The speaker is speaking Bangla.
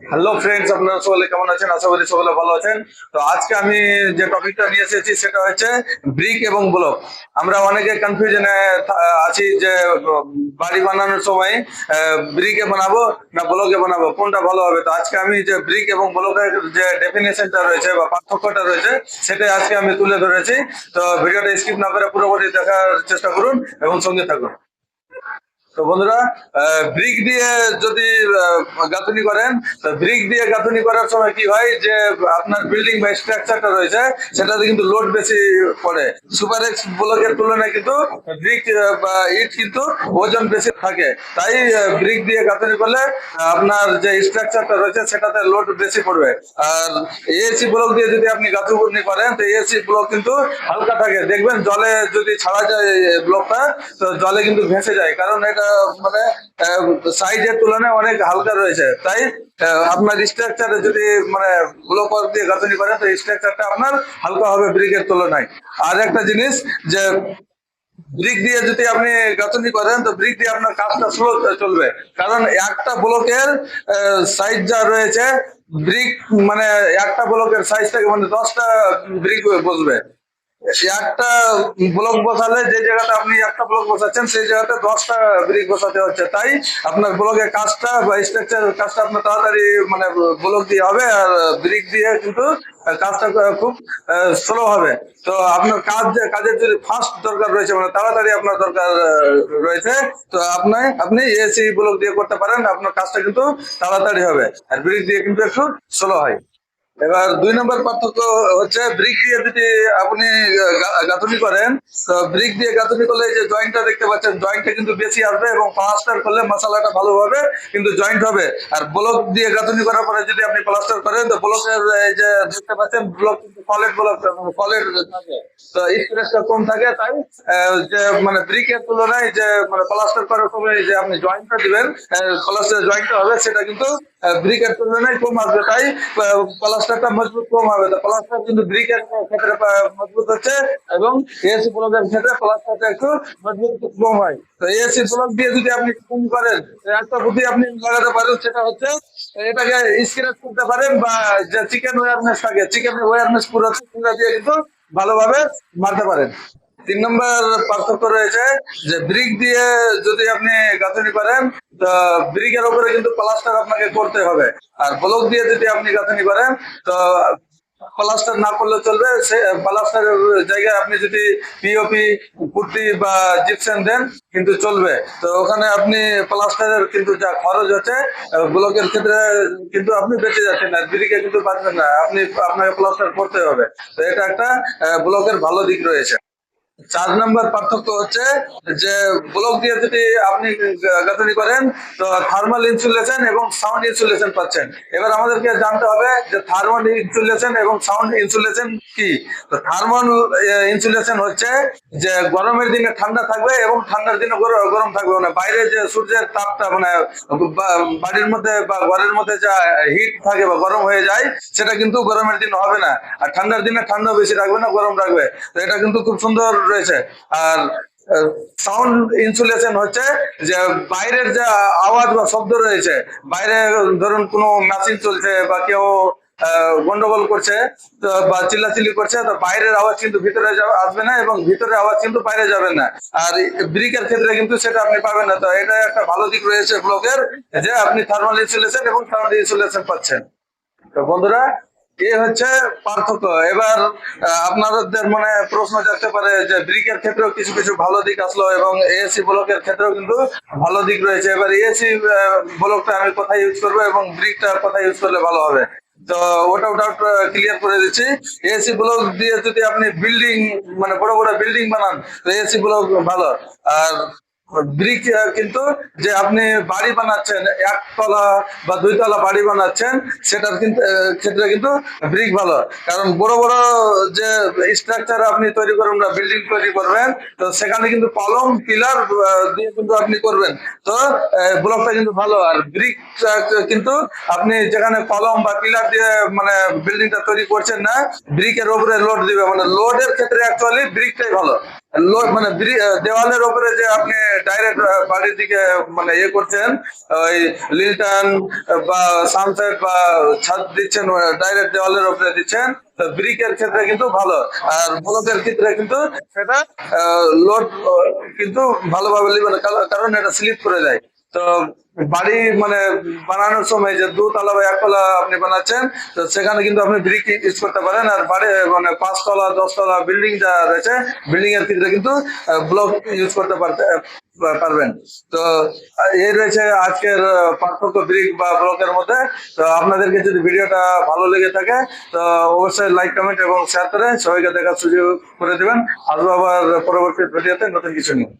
হ্যালো ফ্রেন্ডস আপনারা সকলে কেমন আছেন? আশা করি সকলে ভালো আছেন। তো আজকে আমি যে টপিকটা নিয়ে এসেছি, সেটা হচ্ছে ব্রিক এবং ব্লক আমরা অনেকে কনফিউশনে আছি যে, বাড়ি বানানোর সময় ব্রিকে বানাবো না ব্লকে বানাবো? কোনটা ভালো হবে? তো আজকে আমি যে ব্রিক এবং ব্লকের যে ডেফিনেশনটা রয়েছে বা পার্থক্যটা রয়েছে, সেটাই আজকে আমি তুলে ধরেছি। তো ভিডিওটা স্কিপ না করে পুরোপুরি দেখার চেষ্টা করুন এবং সঙ্গে থাকুন। তো বন্ধুরা ব্রিক দিয়ে যদি গাঁথনি করেন, তো ব্রিক দিয়ে গাঁথনি করার সময় কি হয় যে, আপনার বিল্ডিং বা স্ট্রাকচারটা রয়েছে, সেটাতে কিন্তু লোড বেশি পড়ে। সুপার এক্স ব্লকের তুলনায় কিন্তু ব্রিক বা ইট কিন্তু ওজন বেশি থাকে। তাই ব্রিক দিয়ে গাঁথনি করলে আপনার যে স্ট্রাকচারটা রয়েছে, সেটাতে লোড বেশি পড়বে। আর এসি ব্লক দিয়ে যদি আপনি গাঁথনি করেন, তো এসি ব্লক কিন্তু হালকা থাকে। দেখবেন জলে যদি ছাড়া যায় ব্লকটা তো জলে কিন্তু ভেসে যায়। কারণ এটা মানে সাইজের তুলনায় অনেক হালকা রয়েছে। তাই আপনার স্ট্রাকচার যদি মানে ব্লক দিয়ে গাঁথনি করেন, তো স্ট্রাকচারটা আপনার হালকা হবে ব্রিকের তুলনায়। আর একটা জিনিস যে ব্রিক দিয়ে যদি আপনি গাঁথনি করেন, তো ব্রিক দিয়ে আপনার কাজটা স্লো চলবে। কারণ একটা ব্লকের সাইজ যা রয়েছে ব্রিক মানে একটা ব্লকের সাইজ থেকে মানে দশটা ব্রিক বসবে। একটা ব্লক বসালে যে জায়গাতে আপনি একটা ব্লক বসাচ্ছেন, সেই জায়গাতে দশটা ব্রিক বসাতে হচ্ছে। তাই আপনার ব্লকের কাজটা বা স্ট্রাকচার কাজটা আপনার তাড়াতাড়ি মানে ব্লক দিয়ে হবে আর ব্রিক দিয়ে কিন্তু কাজটা খুব স্লো হবে। তো আপনার কাজ কাজের যদি ফাস্ট দরকার রয়েছে মানে তাড়াতাড়ি আপনার দরকার রয়েছে, তো আপনি আপনি এসি ব্লক দিয়ে করতে পারেন, আপনার কাজটা কিন্তু তাড়াতাড়ি হবে। আর ব্রিক দিয়ে কিন্তু একটু স্লো হয়। এবার দুই নম্বর পার্থক্য হচ্ছে ব্রিক দিয়ে যদি আপনি গাঁথনি করেন, তো ব্রিক দিয়ে গাঁথনি করলে যে জয়েন্টটা দেখতে পাচ্ছেন জয়েন্টটা কিন্তু বেশি আসবে এবং প্লাস্টার করলে মশলাটা ভালো হবে, কিন্তু জয়েন্ট হবে। আর ব্লক দিয়ে গাঁথনি করার পরে যদি আপনি প্লাস্টার করেন, তো ব্লকের যে দেখতে পাচ্ছেন ব্লক কিন্তু কলের ব্লক কলের থাকে। তো স্ট্রেসটা কম থাকে, তাই যে মানে ব্রিকের তুলনায় যে মানে প্লাস্টার করার সময় যে আপনি জয়েন্টটা দিবেন প্লাস্টার জয়েন্টটা হবে, সেটা কিন্তু ব্রিকের তুলনায় কম আসবে, তাই প্লাস্টারটা মজবুত কম হবে। তো প্লাস্টার কিন্তু ব্রিকের ক্ষেত্রে মজবুত হচ্ছে এবং এসি ব্লকের ক্ষেত্রে প্লাস্টারটা একটু মজবুত কম হয়। তো এসি ব্লক দিয়ে যদি আপনি কম করেন একটা বুদ্ধি আপনি লাগাতে পারেন, সেটা হচ্ছে এটাকে স্ক্র্যাচ করতে পারেন বা যে চিকেন ওয়ারনেস থাকে চিকেন ওয়ারনেস পুরো দিয়ে কিন্তু ভালোভাবে মারতে পারেন। তিন নম্বর পার্থক্য রয়েছে যে ব্রিক দিয়ে যদি আপনি গাঁথনি করেন, তো ব্রিকের উপরে কিন্তু প্লাস্টার আপনাকে করতে হবে। আর ব্লক দিয়ে যদি আপনি গাঁথনি করেন, তো প্লাস্টার না করলে চলবে। সে প্লাস্টারের জায়গায় আপনি যদি পিওপি পুট্টি বা জিপসেন দেন, কিন্তু চলবে। তো ওখানে আপনি প্লাস্টারের কিন্তু যা খরচ হচ্ছে ব্লকের ক্ষেত্রে কিন্তু আপনি বেঁচে যাচ্ছেন আর ব্রিকে কিন্তু পাচ্ছেন না। আপনি আপনাকে প্লাস্টার করতে হবে। তো এটা একটা ব্লকের ভালো দিক রয়েছে। চার নম্বর পার্থক্য হচ্ছে যে ব্লক দিয়ে যদি আপনি গাঁথনি করেন, তো থার্মাল ইনসুলেশন এবং সাউন্ড ইনসুলেশন পাচ্ছেন। এবার আমাদেরকে জানতে হবে যে থার্মাল ইনসুলেশন এবং সাউন্ড ইনসুলেশন কি? তো থার্মাল ইনসুলেশন হচ্ছে যে গরমের দিনে ঠান্ডা থাকবে এবং ঠান্ডার দিনে গর- গরম থাকবে মানে বাইরে যে সূর্যের তাপটা মানে বাড়ির মধ্যে বা ঘরের মধ্যে যা হিট থাকে বা গরম হয়ে যায়, সেটা কিন্তু গরমের দিনে হবে না। আর ঠান্ডার দিনে ঠান্ডা বেশি রাখবে না, গরম রাখবে। তো এটা কিন্তু খুব সুন্দর রয়েছে। আর সাউন্ড ইনসুলেশন হচ্ছে যে বাইরের যে আওয়াজ বা শব্দ রয়েছে, বাইরে ধরুন কোনো মেশিন চলছে বা কেউ গন্ডগোল করছে বা চিল্লাচিল্লি করছে, তো বাইরের আওয়াজ কিন্তু ভিতরে আসবে না এবং ভিতরের আওয়াজ কিন্তু বাইরে যাবে না। আর ব্রিকের ক্ষেত্রে কিন্তু সেটা আপনি পাবেন না। তো এটা একটা ভালো দিক রয়েছে ব্লকের যে আপনি থার্মাল ইনসুলেশন এবং সাউন্ড ইনসুলেশন পাচ্ছেন। তো বন্ধুরা এই হচ্ছে পার্থক্য। এবার আপনাদের মনে প্রশ্ন জাগতে পারে যে ব্রিকের ক্ষেত্রেও কিছু কিছু ভালো দিক আসলো এবং এএসি ব্লকের ক্ষেত্রেও কিন্তু ভালো দিক রয়েছে। এবার এএসি ব্লকটা আমি কোথায় ইউজ করব এবং ব্রিকটা কোথায় ইউজ করলে ভালো হবে? তো ওটা ওটা ক্লিয়ার করে দিচ্ছি। এসি ব্লক দিয়ে যদি আপনি বিল্ডিং মানে বড় বড় বিল্ডিং বানান, তো এসি ব্লক ভালো। আর ব্রিক কিন্তু যে আপনি বাড়ি বানাচ্ছেন, একতলা বা দুইতলা বাড়ি বানাচ্ছেন, সেটার কিন্তু ক্ষেত্রে কিন্তু ব্রিক ভালো। কারণ বড় বড় যে স্ট্রাকচার আপনি তৈরি করবেন বিল্ডিং তৈরি করবেন, তো সেখানে কিন্তু কলম, পিলার দিয়ে কিন্তু আপনি করবেন। তো ব্লকটা কিন্তু ভালো। আর ব্রিক কিন্তু আপনি যেখানে কলম বা পিলার দিয়ে মানে বিল্ডিংটা তৈরি করছেন না ব্রিকের ওপরে লোড দিবে। মানে লোডের ক্ষেত্রে অ্যাকচুয়ালি ব্রিকটাই ভালো। মানে দেওয়ালের উপরে যে আপনি ডাইরেক্ট বাড়ির দিকে মানে ইয়ে করছেন ওই লিলটান বা সানসেট বা ছাদ দিচ্ছেন ডাইরেক্ট দেওয়ালের উপরে দিচ্ছেন ব্রিকের ক্ষেত্রে কিন্তু ভালো। আর ব্লকের ক্ষেত্রে কিন্তু সেটা লোড কিন্তু ভালোভাবে লিবে না কারণ এটা স্লিপ করে যায় তো বাড়ি মানে বানানোর সময় যে দুতলা বা একতলা আপনি বানাচ্ছেন, তো সেখানে কিন্তু আপনি ব্রিক ইউজ করতে পারেন। আর বাড়ি মানে পাঁচতলা, দশতলা বিল্ডিং যা রয়েছে, বিল্ডিং এর ক্ষেত্রে কিন্তু ব্লক ইউজ করতে পারতে পারবেন। তো এই রয়েছে আজকের পার্থক্য ব্রিক বা ব্লকের মধ্যে। তো আপনাদেরকে যদি ভিডিওটা ভালো লেগে থাকে, তো অবশ্যই লাইক কমেন্ট এবং শেয়ার করে সবাইকে দেখার সুযোগ করে দেবেন। আসব আবার পরবর্তী ভিডিওতে নতুন কিছু নিয়ে।